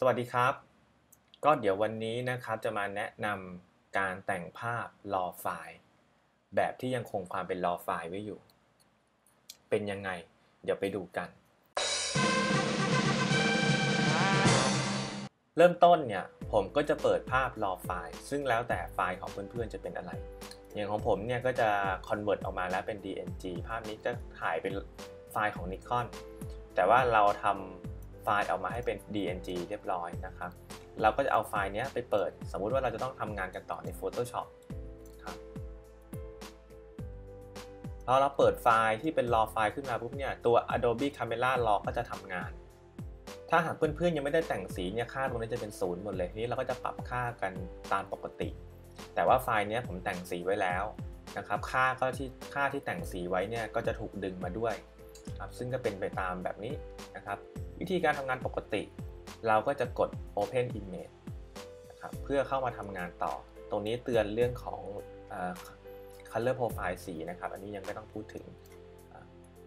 สวัสดีครับ ก็เดี๋ยววันนี้นะครับจะมาแนะนำการแต่งภาพ raw ไฟล์ แบบที่ยังคงความเป็น raw ไฟล์ไว้อยู่ เป็นยังไง เดี๋ยวไปดูกัน เริ่มต้นเนี่ยผมก็จะเปิดภาพ raw ไฟล์ ซึ่งแล้วแต่ไฟล์ของเพื่อนๆจะเป็นอะไร อย่างของผมเนี่ยก็จะ convert ออกมาแล้วเป็น DNG ภาพนี้จะถ่ายเป็นไฟล์ของ Nikon แต่ว่าเราทำ ไฟล์ออกมาให้เป็น DNG เรียบร้อยนะครับ เราก็จะเอาไฟล์นี้ไปเปิด สมมุติว่าเราจะต้องทำงานกันต่อใน Photoshop ครับพอเราเปิดไฟล์ที่เป็น raw ไฟล์ขึ้นมาปุ๊บเนี่ย ตัว Adobe Camera Raw ก็จะทำงาน ถ้าหากเพื่อนๆยังไม่ได้แต่งสีเนี่ยค่าตรงนี้จะเป็นศูนย์หมดเลยทีนี้เราก็จะปรับค่ากันตามปกติ แต่ว่าไฟล์นี้ผมแต่งสีไว้แล้วนะครับ ค่าก็ที่ค่าที่แต่งสีไว้เนี่ยก็จะถูกดึงมาด้วยครับซึ่งก็เป็นไปตามแบบนี้นะครับ วิธีการทำงานปกติ เราก็จะกด Open Image นะครับเพื่อเข้ามาทำงานต่อ ตรงนี้เตือนเรื่องของ Color Profile สีนะครับ อันนี้ยังไม่ต้องพูดถึง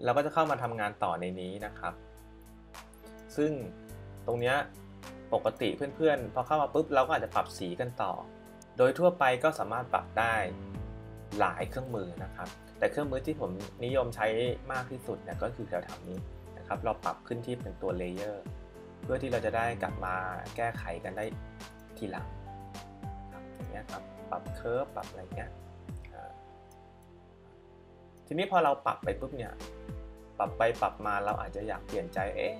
เราก็จะเข้ามาทำงานต่อในนี้นะครับ ซึ่งตรงนี้ปกติเพื่อนๆ พอเข้ามาปุ๊บเราก็อาจจะปรับสีกันต่อ โดยทั่วไปก็สามารถปรับได้หลายเครื่องมือนะครับ แต่เครื่องมือที่ผมนิยมใช้มากที่สุดเนี่ยก็คือแถวๆนี้ นะครับเราปรับขึ้นที่เป็นตัวเลเยอร์เพื่อที่เราจะได้กลับมาแก้ไขกันได้ทีหลังอย่างเงี้ยครับปรับเคอร์ฟปรับอะไรเงี้ยทีนี้พอเราปรับไปปุ๊บเนี่ยปรับไปปรับมาเราอาจจะอยากเปลี่ยนใจเอ๊ะ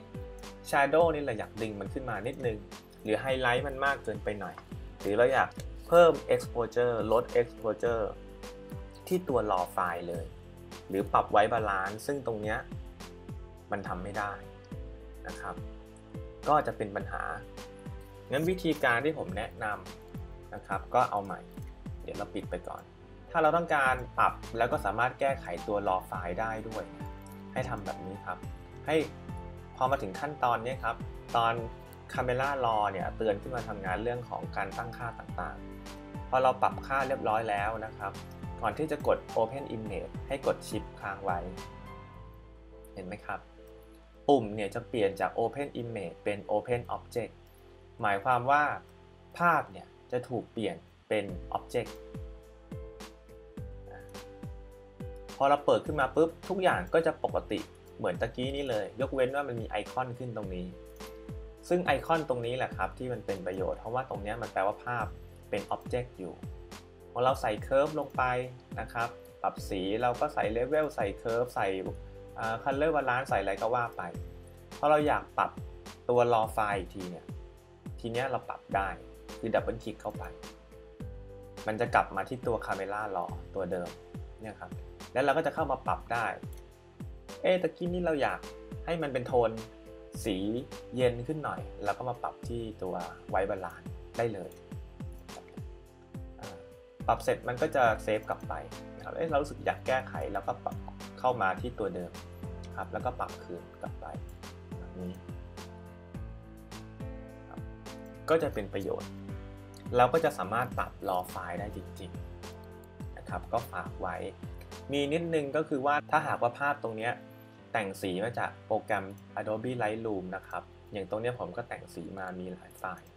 Shadow นี่เราอยากดึงมันขึ้นมานิดนึง หรือไฮไลท์มันมากเกินไปหน่อย หรือเราอยากเพิ่ม exposure ลด exposure ที่ตัว raw ไฟล์เลย หรือปรับไว้บาลานซ์ซึ่งตรงเนี้ย มันทำไม่ได้นะครับ ก็จะเป็นปัญหา งั้นวิธีการที่ผมแนะนำนะครับ ก็เอาใหม่ เดี๋ยวเราปิดไปก่อน ถ้าเราต้องการปรับแล้วก็สามารถแก้ไขตัว raw ไฟล์ได้ด้วย ให้ทำแบบนี้ครับ ให้พอมาถึงขั้นตอนนี้ครับ ตอน Camera Raw เนี่ยเตือนขึ้นมาทำงานเรื่องของการตั้งค่าต่างๆ พอเราปรับค่าเรียบร้อยแล้วนะครับ ก่อนที่จะกด Open Image ให้กดชิปค้างไว้ เห็นไหมครับ ปุ่มเนี่ยจะเปลี่ยนจาก Open Image เป็น Open Object หมายความว่าภาพเนี่ยจะถูกเปลี่ยนเป็น Object พอเราเปิดขึ้นมาปุ๊บ ทุกอย่างก็จะปกติเหมือนตะกี้นี้เลย ยกเว้นว่ามันมีไอคอนขึ้นตรงนี้ ซึ่งไอคอนตรงนี้แหละครับที่มันเป็นประโยชน์เพราะว่าตรงนี้มันแปลว่าภาพเป็น Object อยู่พอเราใส่เคอร์ฟลงไปนะครับ ปรับสีเราก็ใส่เลเวลใส่เคอร์ฟใส่ คัลเลอร์บาลานซ์ใส่อะไรก็ว่าไปพอเราอยากปรับตัวรอไฟล์อีกทีเนี่ย ทีเนี้ยเราปรับได้ คือดับเบิลคลิกเข้าไป มันจะกลับมาที่ตัว Camera Raw ตัวเดิมเนี่ยครับ แล้วเราก็จะเข้ามาปรับได้ เอ๊ตะกี้นี้เราอยากให้มันเป็นโทนสีเย็นขึ้นหน่อย แล้วก็มาปรับที่ตัวไวบาลานซ์ได้เลย ปรับเสร็จมันก็จะเซฟกลับไปนะครับเอ๊ะเรารู้สึกอยากแก้ไขแล้วก็ปรับ เข้ามาที่ตัวเดิมครับแล้วก็ปรับคืนกลับไปแบบนี้ก็จะเป็นประโยชน์ เราก็จะสามารถปรับรอไฟล์ได้จริงๆนะครับ ก็ฝากไว้ มีนิดนึงก็คือว่าถ้าหากว่าภาพตรงนี้แต่งสีมาจากโปรแกรม Adobe Lightroom นะครับ อย่างตรงนี้ผมก็แต่งสีมามีหลายไฟล์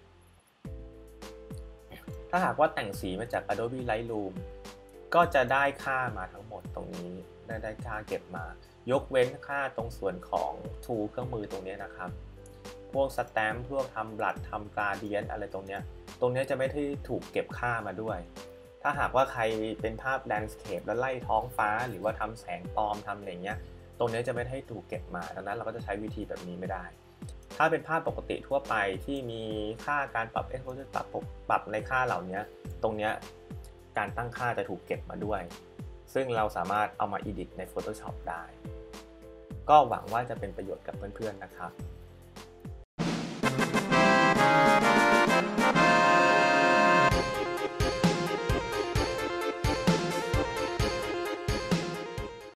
ถ้าหากว่าแต่งสีมาจาก Adobe Lightroom ก็จะได้ค่ามาทั้งหมดตรงนี้ได้ได้ค่าเก็บมา ยกเว้นค่าตรงส่วนของ tool เครื่องมือตรงนี้นะครับ พวกสแตมป์พวกทำบลัดทำกราเดียนอะไรตรงนี้ตรงนี้จะไม่ได้ถูกเก็บค่ามาด้วย ถ้าหากว่าใครเป็นภาพแลนด์สเคปแล้วไล่ท้องฟ้า หรือว่าทำแสงปลอมทำอะไรเงี้ย ตรงนี้จะไม่ได้ถูกเก็บมา ดังนั้นเราก็จะใช้วิธีแบบนี้ไม่ได้ ถ้าเป็นภาพปกติทั่วไปที่มีค่าการปรับ exposure ปรับปรับในค่าเหล่านี้ ตรงนี้ การตั้งค่าจะถูกเก็บมาด้วย ซึ่งเราสามารถเอามา edit ใน Photoshop ได้ ก็หวังว่าจะเป็นประโยชน์กับเพื่อนๆนะครับ